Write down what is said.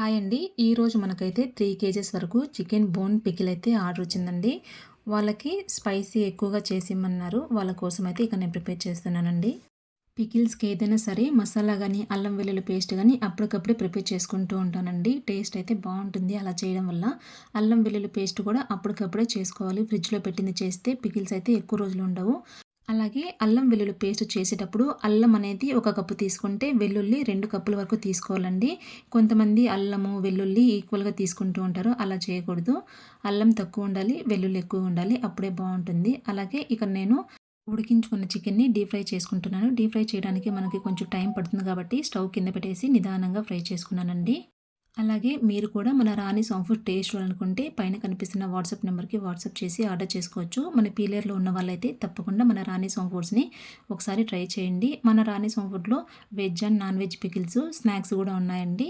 Hi అండి. ఈరోజు మనకైతే త్రీ కేజెస్ వరకు చికెన్ బోన్ పికిల్ అయితే ఆర్డర్ వచ్చిందండి. వాళ్ళకి స్పైసీ ఎక్కువగా చేసిమ్మన్నారు. వాళ్ళ కోసం అయితే ఇక నేను ప్రిపేర్ చేస్తున్నానండి. పికిల్స్కి ఏదైనా సరే మసాలా కానీ అల్లం వెల్లుల్లి పేస్ట్ కానీ అప్పటికప్పుడే ప్రిపేర్ చేసుకుంటూ ఉంటానండి. టేస్ట్ అయితే బాగుంటుంది అలా చేయడం వల్ల. అల్లం వెల్లుల్లి పేస్ట్ కూడా అప్పటికప్పుడే చేసుకోవాలి. ఫ్రిడ్జ్లో పెట్టింది చేస్తే పికిల్స్ అయితే ఎక్కువ రోజులు ఉండవు. అలాగే అల్లం వెల్లుల్లి పేస్ట్ చేసేటప్పుడు అల్లం అనేది ఒక కప్పు తీసుకుంటే వెల్లుల్లి రెండు కప్పుల వరకు తీసుకోవాలండి. కొంతమంది అల్లము వెల్లుల్లి ఈక్వల్గా తీసుకుంటూ ఉంటారు. అలా చేయకూడదు. అల్లం తక్కువ ఉండాలి వెల్లుల్లి ఎక్కువ ఉండాలి. అప్పుడే బాగుంటుంది. అలాగే ఇక నేను ఉడికించుకున్న చికెన్ని డీప్ ఫ్రై చేసుకుంటున్నాను. డీప్ ఫ్రై చేయడానికి మనకి కొంచెం టైం పడుతుంది కాబట్టి స్టవ్ కింద పెట్టేసి నిదానంగా ఫ్రై చేసుకున్నానండి. అలాగే మీరు కూడా మన రాణి సాంగ్ ఫుడ్ టేస్ట్ అనుకుంటే పైన కనిపిస్తున్న వాట్సాప్ నెంబర్కి వాట్సాప్ చేసి ఆర్డర్ చేసుకోవచ్చు. మన పీలియర్లో ఉన్న వాళ్ళైతే తప్పకుండా మన రాణి సాంగ్ ఫుడ్స్ని ఒకసారి ట్రై చేయండి. మన రాణి సాంగ్ ఫుడ్లో veg and non veg pickles snacks కూడా ఉన్నాయండి.